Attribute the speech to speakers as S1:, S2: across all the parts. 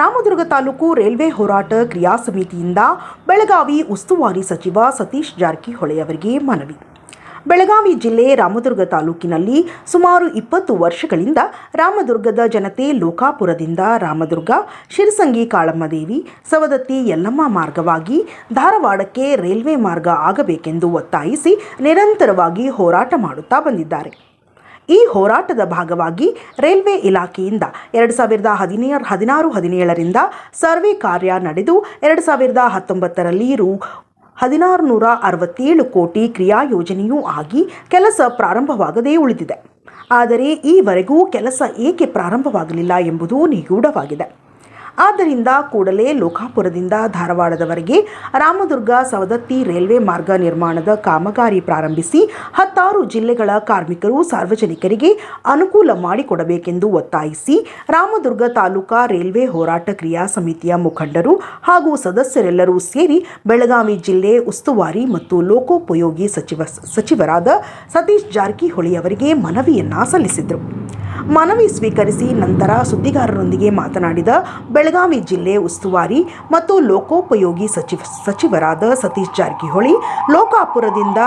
S1: Ramdurg taluk railway ಹೋರಾಟ ಕ್ರಿಯಾ ಸಮಿತಿಯಿಂದ ಬೆಳಗಾವಿ ಉಸ್ತುವಾರಿ ಸಚಿವ ಸತೀಶ್ ಜಾರಕಿಹೊಳಿ ಅವರಿಗೆ ಮನವಿ. ಬೆಳಗಾವಿ ಜಿಲ್ಲೆ ರಾಮದುರ್ಗ ತಾಲೂಕಿನಲ್ಲಿ ಸುಮಾರು ಇಪ್ಪತ್ತು ವರ್ಷಗಳಿಂದ ರಾಮದುರ್ಗದ ಜನತೆ ಲೋಕಾಪುರದಿಂದ ರಾಮದುರ್ಗ, ಶಿರಸಂಗಿ, ಕಾಳಮ್ಮದೇವಿ, ಸವದತ್ತಿ, ಯಲ್ಲಮ್ಮ ಮಾರ್ಗವಾಗಿ ಧಾರವಾಡಕ್ಕೆ ರೈಲ್ವೆ ಮಾರ್ಗ ಆಗಬೇಕೆಂದು ಒತ್ತಾಯಿಸಿ ನಿರಂತರವಾಗಿ ಹೋರಾಟ ಮಾಡುತ್ತಾ ಬಂದಿದ್ದಾರೆ. ಈ ಹೋರಾಟದ ಭಾಗವಾಗಿ ರೈಲ್ವೆ ಇಲಾಖೆಯಿಂದ ಎರಡು ಸಾವಿರದ ಹದಿನೇಳು, ಹದಿನಾರು, ಹದಿನೇಳರಿಂದ ಸರ್ವೆ ಕಾರ್ಯ ನಡೆದು ಎರಡು ಸಾವಿರದ ಹತ್ತೊಂಬತ್ತರಲ್ಲಿ ರು ಹದಿನಾರು ನೂರ ಅರವತ್ತೇಳು ಕೋಟಿ ಕ್ರಿಯಾ ಯೋಜನೆಯೂ ಆಗಿ ಕೆಲಸ ಪ್ರಾರಂಭವಾಗದೇ ಉಳಿದಿದೆ. ಆದರೆ ಈವರೆಗೂ ಕೆಲಸ ಏಕೆ ಪ್ರಾರಂಭವಾಗಲಿಲ್ಲ ಎಂಬುದು ನಿಗೂಢವಾಗಿದೆ. ಆದ್ದರಿಂದ ಕೂಡಲೇ ಲೋಕಾಪುರದಿಂದ ಧಾರವಾಡದವರೆಗೆ ರಾಮದುರ್ಗ, ಸವದತ್ತಿ ರೈಲ್ವೆ ಮಾರ್ಗ ನಿರ್ಮಾಣದ ಕಾಮಗಾರಿ ಪ್ರಾರಂಭಿಸಿ ಹತ್ತಾರು ಜಿಲ್ಲೆಗಳ ಕಾರ್ಮಿಕರು ಸಾರ್ವಜನಿಕರಿಗೆ ಅನುಕೂಲ ಮಾಡಿಕೊಡಬೇಕೆಂದು ಒತ್ತಾಯಿಸಿ ರಾಮದುರ್ಗ ತಾಲೂಕಾ ರೈಲ್ವೆ ಹೋರಾಟ ಕ್ರಿಯಾ ಸಮಿತಿಯ ಮುಖಂಡರು ಹಾಗೂ ಸದಸ್ಯರೆಲ್ಲರೂ ಸೇರಿ ಬೆಳಗಾವಿ ಜಿಲ್ಲೆ ಉಸ್ತುವಾರಿ ಮತ್ತು ಲೋಕೋಪಯೋಗಿ ಸಚಿವ, ಸಚಿವರಾದ ಸತೀಶ್ ಜಾರಕಿಹೊಳಿ ಅವರಿಗೆ ಮನವಿಯನ್ನ ಸಲ್ಲಿಸಿದರು. ಮನವಿ ಸ್ವೀಕರಿಸಿ ನಂತರ ಸುದ್ದಿಗಾರರೊಂದಿಗೆ ಮಾತನಾಡಿದ ಬೆಳಗಾವಿ ಜಿಲ್ಲೆ ಉಸ್ತುವಾರಿ ಮತ್ತು ಲೋಕೋಪಯೋಗಿ ಸಚಿವ ಸಚಿವರಾದ ಸತೀಶ್ ಜಾರಕಿಹೊಳಿ, ಲೋಕಾಪುರದಿಂದ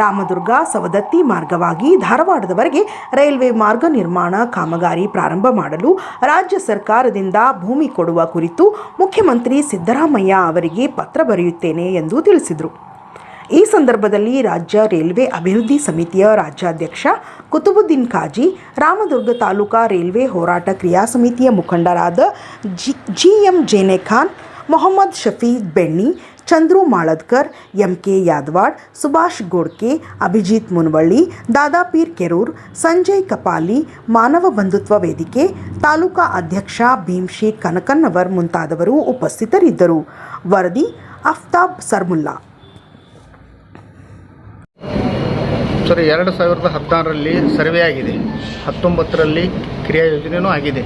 S1: ರಾಮದುರ್ಗ ಸವದತ್ತಿ ಮಾರ್ಗವಾಗಿ ಧಾರವಾಡದವರೆಗೆ ರೈಲ್ವೆ ಮಾರ್ಗ ನಿರ್ಮಾಣ ಕಾಮಗಾರಿ ಪ್ರಾರಂಭ ಮಾಡಲು ರಾಜ್ಯ ಸರ್ಕಾರದಿಂದ ಭೂಮಿ ಕೊಡುವ ಕುರಿತು ಮುಖ್ಯಮಂತ್ರಿ ಸಿದ್ದರಾಮಯ್ಯ ಅವರಿಗೆ ಪತ್ರ ಬರೆಯುತ್ತೇನೆ ಎಂದು ತಿಳಿಸಿದರು. ಈ ಸಂದರ್ಭದಲ್ಲಿ ರಾಜ್ಯ ರೈಲ್ವೆ ಅಭಿವೃದ್ಧಿ ಸಮಿತಿಯ ರಾಜ್ಯಾಧ್ಯಕ್ಷ ಕುತುಬುದ್ದೀನ್ ಖಾಜಿ, ರಾಮದುರ್ಗ ತಾಲೂಕಾ ರೈಲ್ವೆ ಹೋರಾಟ ಕ್ರಿಯಾ ಸಮಿತಿಯ ಮುಖಂಡರಾದ G G M Jenekhan, Mohammed Shafeed Benni, Chandru Maladkar M K Yadawad, Subhash Godke, Abhijit Munavalli Dadapeer Kerur, Sanjay Kapali, Manava Bandhutva Vedike, taluka ಅಧ್ಯಕ್ಷ ಭೀಮ್ಶೇಖ್ ಕನಕನ್ನವರ್ ಮುಂತಾದವರು ಉಪಸ್ಥಿತರಿದ್ದರು. ವರದಿ ಅಫ್ತಾಬ್ ಸರ್ಮುಲ್ಲಾ.
S2: ಸರ್ ಎರಡು ಸಾವಿರದ ಹದಿನಾರರಲ್ಲಿ ಸರ್ವೆ ಆಗಿದೆ. ಹತ್ತೊಂಬತ್ತರಲ್ಲಿ ಕ್ರಿಯಾ ಯೋಜನೆಯೂ ಆಗಿದೆ.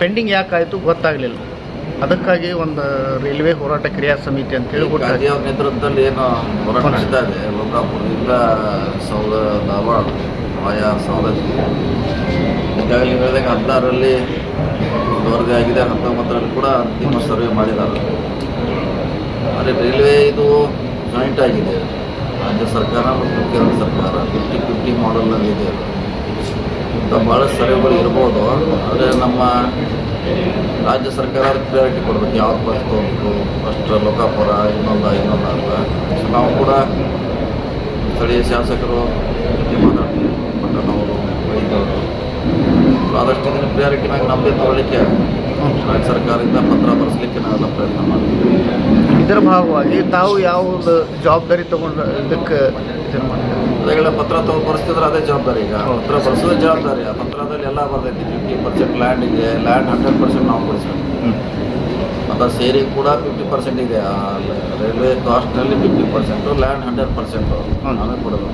S2: ಪೆಂಡಿಂಗ್ ಯಾಕಾಯಿತು ಗೊತ್ತಾಗಲಿಲ್ಲ. ಅದಕ್ಕಾಗಿ ಒಂದು ರೈಲ್ವೆ ಹೋರಾಟ ಕ್ರಿಯಾ ಸಮಿತಿ ಅಂತೇಳಿ
S3: ಗಾಂಧಿ ಅವ್ರ ನೇತೃತ್ವದಲ್ಲಿ ಏನು ಹೋರಾಟ ನಡೀತಾ ಇದೆ. ಲೋಕಾಪುರದಿಂದ ಸೌದ ಧಾರವಾಡ ಆಯಾ ಈಗಾಗಲೇ ಹೇಳಿದಾಗ ಹದಿನಾರರಲ್ಲಿ ವರದಿ ಆಗಿದೆ. ಹತ್ತೊಂಬತ್ತರಲ್ಲಿ ಕೂಡ ಅಂತಿಮ ಸರ್ವೆ ಮಾಡಿದ್ದಾರೆ. ಆದರೆ ರೈಲ್ವೆ ಇದು ಜಾಯಿಂಟ್ ಆಗಿದೆ. ರಾಜ್ಯ ಸರ್ಕಾರ ಮತ್ತು ಕೇಂದ್ರ ಸರ್ಕಾರ ಫಿಫ್ಟಿ ಫಿಫ್ಟಿ ಮಾಡೆಲ್ನಲ್ಲಿ ಇದೆ. ಇಂಥ ಭಾಳಷ್ಟು ಸರ್ವೆಗಳು ಇರ್ಬೋದು. ಆದರೆ ನಮ್ಮ ರಾಜ್ಯ ಸರ್ಕಾರ ಪ್ರಿಯಾರಿಟಿ ಕೊಡಬೇಕು. ಯಾವ್ದು ಫಸ್ಟ್ ತೊಗೊಂಡು ಫಸ್ಟ್ ಲೋಕಾಪುರ ಇನ್ನೊಂದು ಇನ್ನೊಂದು ಅಂತ. ಸೊ ನಾವು ಕೂಡ ಸ್ಥಳೀಯ ಶಾಸಕರು ಮಾತಾಡ್ತೀವಿ. ಪಟ್ಟಣವರು ವೈದ್ಯವರು ಆದಷ್ಟು ದಿನ ಪ್ರಿಯಾರಿಟಿನಾಗ ನಂಬಿ ನಮ್ಮದೇ ತಗೊಳ್ಳಿಕ್ಕೆ ರಾಜ್ಯ ಸರ್ಕಾರದಿಂದ ಪತ್ರ ಬರೆಸಲಿಕ್ಕೆ ನಾವೆಲ್ಲ ಪ್ರಯತ್ನ ಮಾಡ್ತೀವಿ.
S2: ಇದರ ಭಾಗವಾಗಿ ತಾವು ಯಾವುದು ಜವಾಬ್ದಾರಿ ತಗೊಂಡ ಇದಕ್ಕೆ
S3: ಅದೇ ಪತ್ರ ತಗೊಂಡು ಬರ್ಸ್ತಿದ್ರೆ ಅದೇ ಜವಾಬ್ದಾರಿ ಈಗ. ಪತ್ರ ಬರ್ಸೋದು ಜವಾಬ್ದಾರಿ. ಆ ಪತ್ರದಲ್ಲಿ ಎಲ್ಲ ಬರ್ತೈತಿ ಫಿಫ್ಟಿ ಪರ್ಸೆಂಟ್ ಲ್ಯಾಂಡ್ ಇದೆ. ಲ್ಯಾಂಡ್ ಹಂಡ್ರೆಡ್ ಪರ್ಸೆಂಟ್ ನಾವು ಕೊಡಿಸ್ಬೇಕು ಮತ್ತು ಸೇರಿ ಕೂಡ ಫಿಫ್ಟಿ ಪರ್ಸೆಂಟ್ ಇದೆ. ಆ railway ಕಾಸ್ಟ್ನಲ್ಲಿ fifty percent land hundred percent ನಾವೇ ಕೊಡೋದು.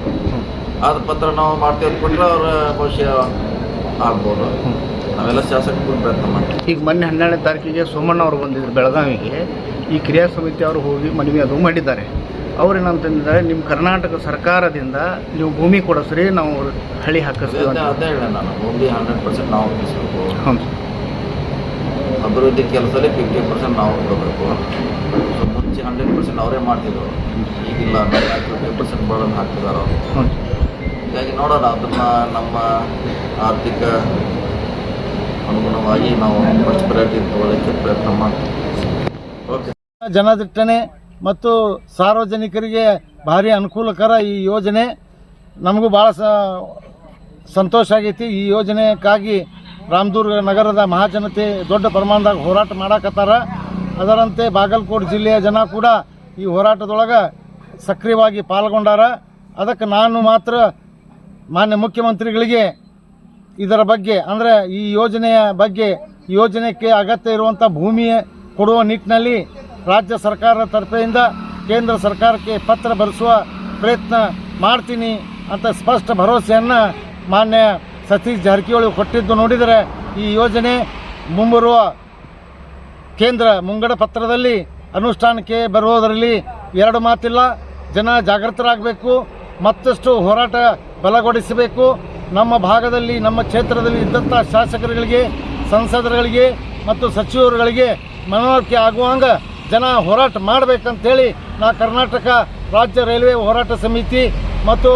S3: ಆದ ಪತ್ರ ನಾವು ಮಾಡ್ತೀವಿ ಅಂದ್ಬಿಟ್ರೆ ಅವ್ರ ಭವಿಷ್ಯ ಆಗ್ಬೋದು. ನಾವೆಲ್ಲ ಶಾಸಕರು ಪ್ರಯತ್ನ ಮಾಡ್ತೀವಿ.
S2: ಈಗ ಮೊನ್ನೆ ಹನ್ನೆರಡನೇ ತಾರೀಕಿಗೆ ಸೋಮಣ್ಣ ಅವರು ಬಂದಿದ್ರು ಬೆಳಗಾವಿಗೆ. ಈ ಕ್ರಿಯಾ ಸಮಿತಿ ಅವರು ಹೋಗಿ ಮನವಿ ಅದು ಮಾಡಿದ್ದಾರೆ. ಅವ್ರು ಏನಂತಂದಿದ್ದಾರೆ ನಿಮ್ಮ ಕರ್ನಾಟಕ ಸರ್ಕಾರದಿಂದ ನೀವು ಭೂಮಿ ಕೊಡಿಸ್ರಿ ನಾವು ಹಳಿ ಹಾಕಿಸ್ತೀವಿ ಅಂತ.
S3: ಅದೇ ಹೇಳ ನಾನು. ಭೂಮಿ ಹಂಡ್ರೆಡ್ ಪರ್ಸೆಂಟ್ ನಾವು ಕೊಡಿಸ್ಬೇಕು
S2: ಹ್ಞೂ
S3: ಅಭಿವೃದ್ಧಿ ಕೆಲಸದಲ್ಲಿ ಫಿಫ್ಟಿ ಪರ್ಸೆಂಟ್ ನಾವು ಕೊಡಬೇಕು. ಸೊ ಮುಂಚೆ ಹಂಡ್ರೆಡ್ ಪರ್ಸೆಂಟ್ ಅವರೇ ಮಾಡ್ತಿದ್ರು. ಈಗಿಲ್ಲ ಫಿಫ್ಟಿ ಪರ್ಸೆಂಟ್ ಬರೋದು ಹಾಕ್ತಿದ್ದಾರೆ ಅವರು
S2: ಹ್ಞೂ
S3: ಹೀಗಾಗಿ ನೋಡೋಣ, ಅದನ್ನ ನಮ್ಮ ಆರ್ಥಿಕ ಅನುಗುಣವಾಗಿ ನಾವು ಫಸ್ಟ್ ಪ್ರಯಾರಿಟಿ ತಗೊಳ್ಳೋಕ್ಕೆ ಪ್ರಯತ್ನ ಮಾಡ್ತೀವಿ.
S4: ಜನದಟ್ಟಣೆ ಮತ್ತು ಸಾರ್ವಜನಿಕರಿಗೆ ಭಾರಿ ಅನುಕೂಲಕರ ಈ ಯೋಜನೆ. ನಮಗೂ ಭಾಳ ಸಂತೋಷ ಆಗೈತಿ. ಈ ಯೋಜನೆಗಾಗಿ ರಾಮದುರ್ಗ ನಗರದ ಮಹಾಜನತೆ ದೊಡ್ಡ ಪ್ರಮಾಣದಾಗ ಹೋರಾಟ ಮಾಡಾಕತ್ತಾರ. ಅದರಂತೆ ಬಾಗಲಕೋಟೆ ಜಿಲ್ಲೆಯ ಜನ ಕೂಡ ಈ ಹೋರಾಟದೊಳಗೆ ಸಕ್ರಿಯವಾಗಿ ಪಾಲ್ಗೊಂಡಾರ. ಅದಕ್ಕೆ ನಾನು ಮಾತ್ರ ಮಾನ್ಯ ಮುಖ್ಯಮಂತ್ರಿಗಳಿಗೆ ಇದರ ಬಗ್ಗೆ, ಅಂದರೆ ಈ ಯೋಜನೆಯ ಬಗ್ಗೆ ಯೋಜನೆಗೆ ಅಗತ್ಯ ಇರುವಂಥ ಭೂಮಿ ಕೊಡುವ ನಿಟ್ಟಿನಲ್ಲಿ ರಾಜ್ಯ ಸರ್ಕಾರದ ತರಫೆಯಿಂದ ಕೇಂದ್ರ ಸರ್ಕಾರಕ್ಕೆ ಪತ್ರ ಬರೆಸುವ ಪ್ರಯತ್ನ ಮಾಡ್ತೀನಿ ಅಂತ ಸ್ಪಷ್ಟ ಭರವಸೆಯನ್ನು ಮಾನ್ಯ ಸತೀಶ್ ಜಾರಕಿಹೊಳಿ ಕೊಟ್ಟಿದ್ದು. ನೋಡಿದರೆ ಈ ಯೋಜನೆ ಮುಂಬರುವ ಕೇಂದ್ರ ಮುಂಗಡ ಪತ್ರದಲ್ಲಿ ಅನುಷ್ಠಾನಕ್ಕೆ ಬರುವುದರಲ್ಲಿ ಎರಡು ಮಾತಿಲ್ಲ. ಜನ ಜಾಗೃತರಾಗಬೇಕು. ಮತ್ತಷ್ಟು ಹೋರಾಟ ಬಲಗೊಳಿಸಬೇಕು ನಮ್ಮ ಭಾಗದಲ್ಲಿ, ನಮ್ಮ ಕ್ಷೇತ್ರದಲ್ಲಿ ಇದ್ದಂಥ ಶಾಸಕರುಗಳಿಗೆ, ಸಂಸದರುಗಳಿಗೆ ಮತ್ತು ಸಚಿವರುಗಳಿಗೆ ಮನವರಿಕೆ ಆಗುವಂಗೆ ಜನ ಹೋರಾಟ ಮಾಡಬೇಕಂತೇಳಿ ನಾ ಕರ್ನಾಟಕ ರಾಜ್ಯ ರೈಲ್ವೆ ಹೋರಾಟ ಸಮಿತಿ ಮತ್ತು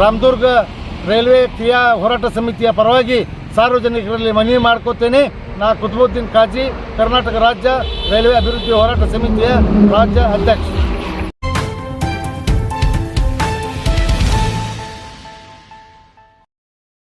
S4: ರಾಮದುರ್ಗ ರೈಲ್ವೆ ಕ್ರಿಯಾ ಹೋರಾಟ ಸಮಿತಿಯ ಪರವಾಗಿ ಸಾರ್ವಜನಿಕರಲ್ಲಿ ಮನವಿ ಮಾಡ್ಕೋತೇನೆ. ನಾ ಕುತುಬುದ್ದೀನ್ ಕಾಜಿ, ಕರ್ನಾಟಕ ರಾಜ್ಯ ರೈಲ್ವೆ ಅಭಿವೃದ್ಧಿ ಹೋರಾಟ ಸಮಿತಿಯ ರಾಜ್ಯ ಅಧ್ಯಕ್ಷ.